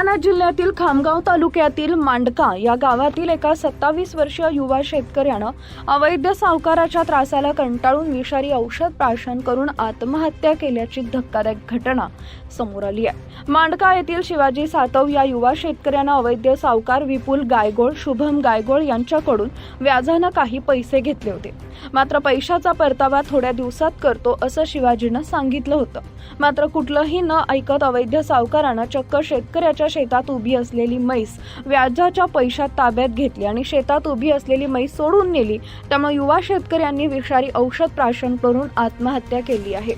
बुलढाणा जिल्ह्यातील खामगाव तालुक्यातील मांडका या गावातील एका सत्तावीस वर्षीय युवा शेतकऱ्यानं अवैध सावकाराच्या त्रासाला कंटाळून विषारी औषध प्राशन करून आत्महत्या केल्याची धक्कादायक घटना समोर आली आहे. मांडका येथील शिवाजी सातव या युवा शेतकऱ्यानं अवैध सावकार विपुल गायगोळ शुभम गायगोळ यांच्याकडून व्याजानं काही पैसे घेतले होते. मात्र पैशाचा परतावा थोड्या दिवसात करतो असं शिवाजीनं सांगितलं होतं. मात्र कुठलंही न ऐकत अवैध सावकारानं चक्क शेतकऱ्याच्या शेतात उभी असलेली म्हैस व्याजाच्या पैशात ताब्यात घेतली आणि शेतात उभी असलेली म्हैस सोडून नेली. त्यामुळे युवा शेतकऱ्यांनी विषारी औषध प्राशन करून आत्महत्या केली आहे.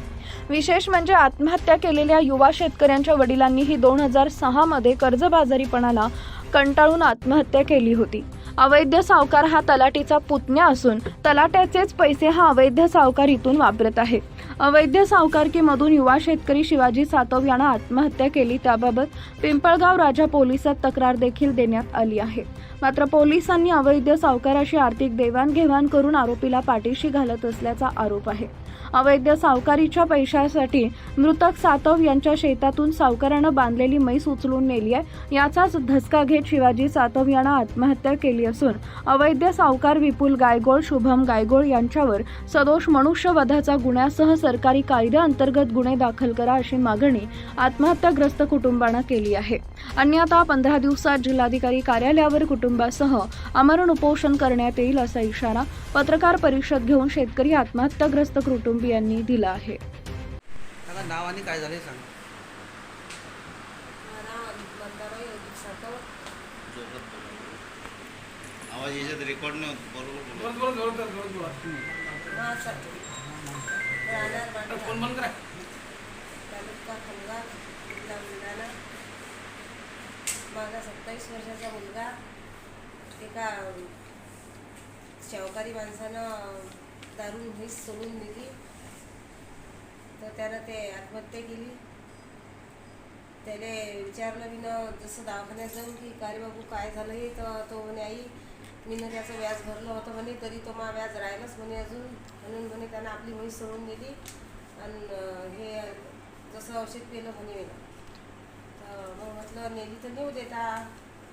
विशेष म्हणजे आत्महत्या केलेल्या युवा शेतकऱ्यांच्या वडिलांनी ही दोन हजार सहामध्ये कर्जबाजारीपणाला कंटाळून आत्महत्या केली होती. अवैध सावकार हा तलाटीचा पुतण्या असून तलाट्याचेच पैसे हा अवैध सावकार इथून वापरत आहे. अवैध सावकारकीमधून युवा शेतकरी शिवाजी सातव यानं आत्महत्या केली. त्याबाबत पिंपळगाव राजा पोलिसात तक्रार देखील देण्यात आली आहे. मात्र पोलिसांनी अवैध सावकाराशी आर्थिक देवाणघेवाण करून आरोपीला पाठीशी घालत असल्याचा आरोप आहे. अवैध सावकारीच्या पैशासाठी मृतक सातव यांच्या शेतातून सावकारानं बांधलेली मैस उचलून नेली आहे. याचाच धसका घेत शिवाजी सातव यानं आत्महत्या केली असून अवैध सावकार विपुल गायगोळ शुभम गायगोळ यांच्यावर सदोष मनुष्यवधाचा गुन्ह्यासह सरकारी कायद्याअंतर्गत गुन्हे दाखल करा अशी मागणी आत्महत्याग्रस्त कुटुंबानं केली आहे. अन्यथा पंधरा दिवसात जिल्हाधिकारी कार्यालयावर कुटुंबासह आमरण उपोषण करण्यात येईल असा इशारा पत्रकार परिषद घेऊन शेतकरी आत्महत्याग्रस्त कुटुंबियांनी दिला आहे. त्याला नाव आणि काय झाले सांग. आवाज याच्यात रेकॉर्ड नाही होत बरोबर बोला. फोन बंद करा. तालुका खंगार जिल्हा बुलढाणा. माझा सत्तावीस वर्षाचा मुलगा एका शावकारी माणसानं दारून म्हैस सोडून दिली. तर त्यानं ते आत्महत्या केली. त्याला विचारलं मी न जसं दवाखान्यात जाऊन की का बाबू काय झालं हे तर तो म्हणे आई मी न त्याचं व्याज भरलं होतं म्हणे तरी तो मा व्याज राहिलंच म्हणे अजून. म्हणून म्हणे त्यानं आपली म्हैस सोडून दिली. आणि हे जसं औषध पिलं म्हणे मी तर मग म्हटलं नेली तर नेऊ देता.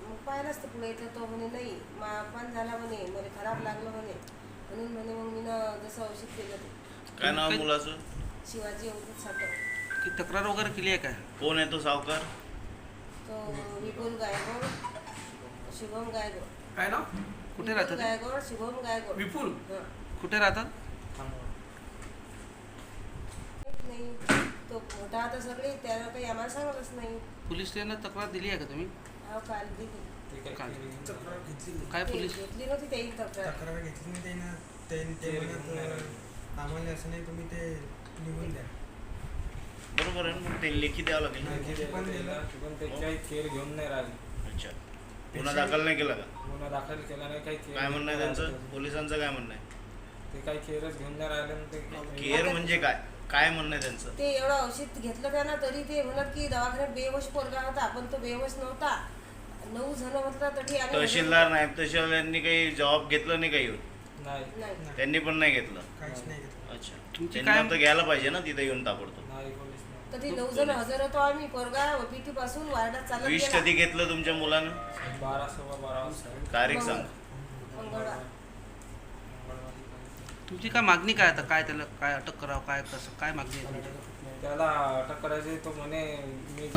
मग पाहिलंच तर पुढे तर तो म्हणे नाही मा पण झाला म्हणे मला खराब लागलं म्हणे. म्हणून म्हणे मग मी जसं औषध केलं ते. काय नाव मुलाचं? शिवाजी अवधूत साठव की तक्रार वगैरे केली आहे काय? कोण आहे तो सावकार? तो विपुल गायगोड शुभम गायगोड काय नाव? कुठे राहतात? ते? शुभम विपुल? हं. कुठे राहतात? नाही तो मोठा आता सगळे त्याला काही आम्हाला सांगतच नाही. पोलीस स्टेशनला तक्रार दिली आहे का तुम्ही? अहो काल दिली. काय तक्रार घेतली काय ते पोलीस घेतली नव्हती त्याही तक्रार. तक्रार घेतली नाही त्यानं. ते ते म्हणत आम्हाला असं नाही तुम्ही ते निघून द्या. बरोबर आहे ना मग ते लेखी द्यावं लागेल ना. पण दिलं. पण ते काही केअर घेऊन नाही राहिले. अच्छा. गुन्हा दाखल नाही केला का? गुन्हा दाखल केला नाही काही काय म्हणणं आहे नाही त्यांचं. पोलिसांचं काय म्हणणं आहे? ते काही केअरच घेऊन नाही राहिले आणि ते केअर म्हणजे काय? काय म्हणणं आहे त्यांचं? ते एवढं औषध घेतलं त्यानं तरी ते म्हणत की दवाखान्यात बेहोश पोरगा होता पण तो बेहोश नव्हता. नऊ जण म्हटलं तरी आम्ही तहसीलदार नायब तहसीलदारांनी काही जबाब घेतला नाही काही नाही. नाही. त्यांनी पण नाही घेतलं? काहीच नाही घेतलं. अच्छा. त्यांनी काय- तर घ्यायला पाहिजे ना तिथे येऊन ताबडतोब. नाही नाही नऊ जण होतो आम्ही विष कधी घेतलं तुमच्या मुलानं? बारा बारा तारीख सांग. तुमची काय मागणी काय आता? काय त्याला काय अटक करावं काय कसं काय मागणी त्याला अटक करायची तो म्हणे मी